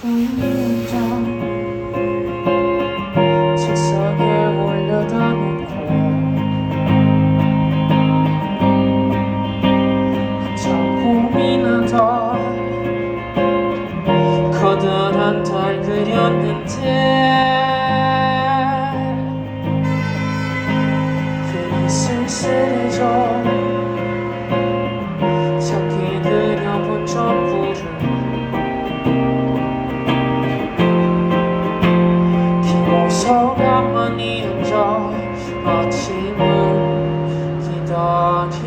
종이장 책상에 올려다 놓고 한참 고민하다 커다란 달 그렸는데 괜히 쓸쓸해져 작게 그려본 전부를 아침을 기다리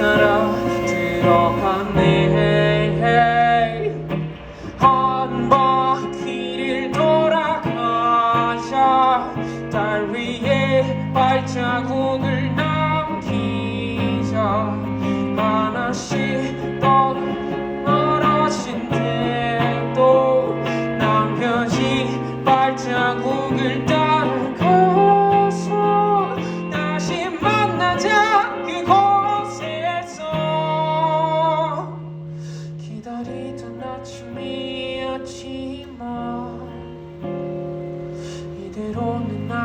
따라 들어가네. 한 바퀴를 돌아가자. 달 위에 발자국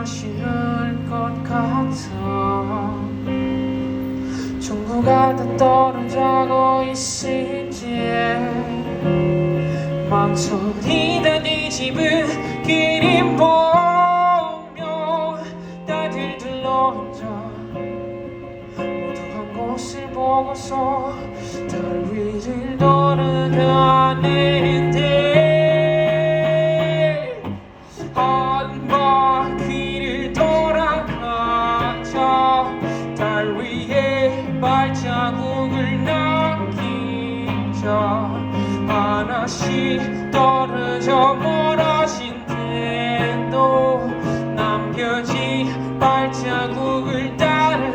쉬울 것 같아. 전구가 다 떨어져고 있을지. 망설이던 이 집은 그림 보며 다들 들러앉아 모두 한 곳을 보고서 달 위를 돌아가는 하나씩 떨어져 멀어진 대도 남겨진 발자국을 따라가면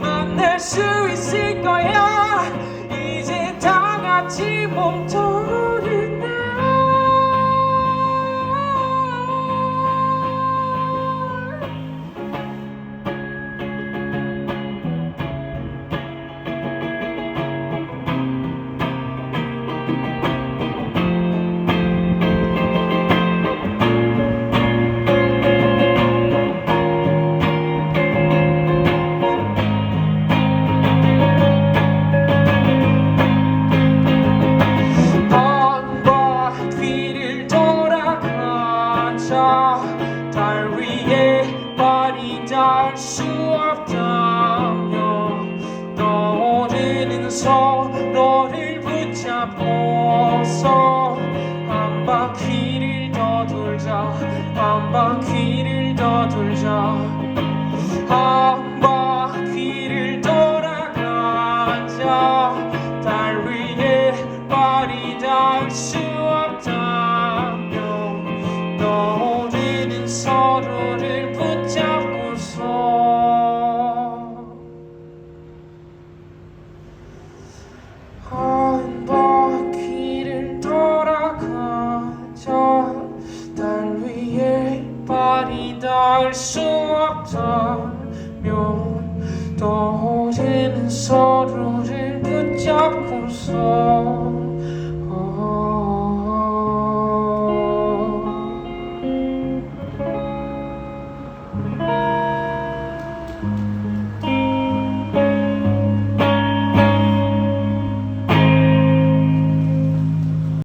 만날 수 있을 거야. 이제 다 같이 몸 달 위에 발이 닿을 수 없다면 떠오르는 서로 더 돌자 한 바퀴를 돌아가자 달 위에 발이 닿을 수 없다 닿을 수 없다면 떠오르는 서로를 붙잡고서